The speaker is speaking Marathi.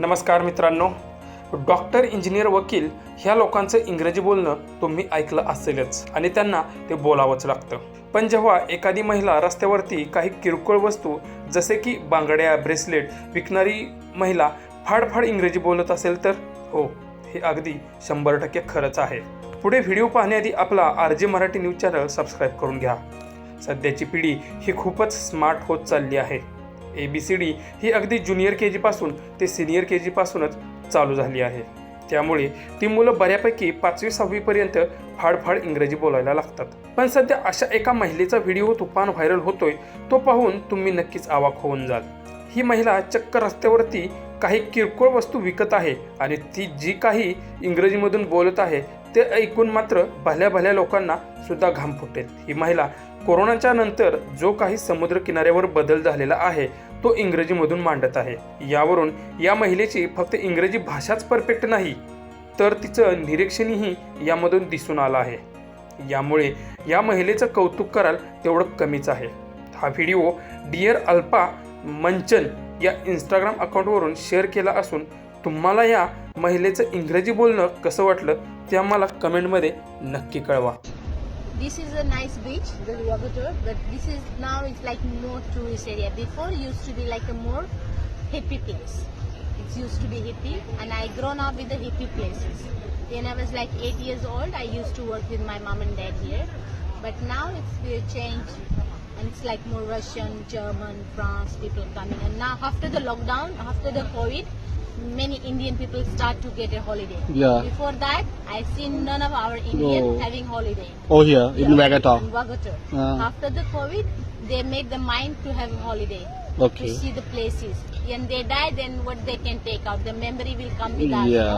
नमस्कार मित्रांनो. डॉक्टर इंजिनियर वकील ह्या लोकांचं इंग्रजी बोलणं तुम्ही ऐकलं असेलच आणि त्यांना ते बोलावंच लागतं. पण जेव्हा एखादी महिला रस्त्यावरती काही किरकोळ वस्तू जसे की बांगड्या ब्रेसलेट विकणारी महिला फाडफाड इंग्रजी बोलत असेल तर? हो हे अगदी शंभर टक्के खरंच आहे. पुढे व्हिडिओ पाहण्याआधी आपला R J Marathi news channel subscribe करून घ्या. सध्याची पिढी ही खूपच स्मार्ट होत चालली आहे. ए बी सी डी ही अगदी ज्युनियर के जीपासून ते सिनियर के जीपासूनच चालू झाली आहे. त्यामुळे ती मुलं बऱ्यापैकी पाचवी सहावीपर्यंत फाडफाड इंग्रजी बोलायला लागतात. पण सध्या अशा एका महिलेचा व्हिडिओ तुफान व्हायरल होतोय तो पाहून तुम्ही नक्कीच आवाक होऊन जाल. ही महिला चक्क रस्त्यावरती काही किरकोळ वस्तू विकत आहे आणि ती जी काही इंग्रजीमधून बोलत आहे ते ऐकून मात्र भल्या भल्या लोकांना सुद्धा घाम फुटेल. ही महिला कोरोनाच्या नंतर जो काही समुद्र किनाऱ्यावर बदल झालेला आहे तो इंग्रजीमधून मांडत आहे. यावरून या महिलेची फक्त इंग्रजी भाषाच परफेक्ट नाही तर तिचं निरीक्षणही यामधून दिसून आलं आहे. यामुळे या महिलेचं कौतुक कराल तेवढं कमीच आहे. हा व्हिडिओ डिअर अल्पा मंचन या इंस्टाग्राम अकाउंटवरून शेअर केला असून तुम्हाला या महिलेचं इंग्रजी बोलणं कसं वाटलं ते आम्हाला कमेंटमध्ये नक्की कळवा. This is a nice beach, the Wagator, but this is now it's like more tourist area. Before it used to be like a more hippie place. It used to be hippie, and I grown up with the hippie places. When I was like eight years old, I used to work with my mom and dad here, but now it's changed. And it's like more Russian, German, France people coming. And now after the lockdown, after the COVID, many Indian people start to get a holiday. Yeah. Before that, I seen none of our Indian No. having holiday. Oh, here in Wagator. in Wagator. Ah. After the COVID, they made the mind to have a holiday. Okay. To see the places. When they die, then what they can take out. The memory will come with us. Yeah.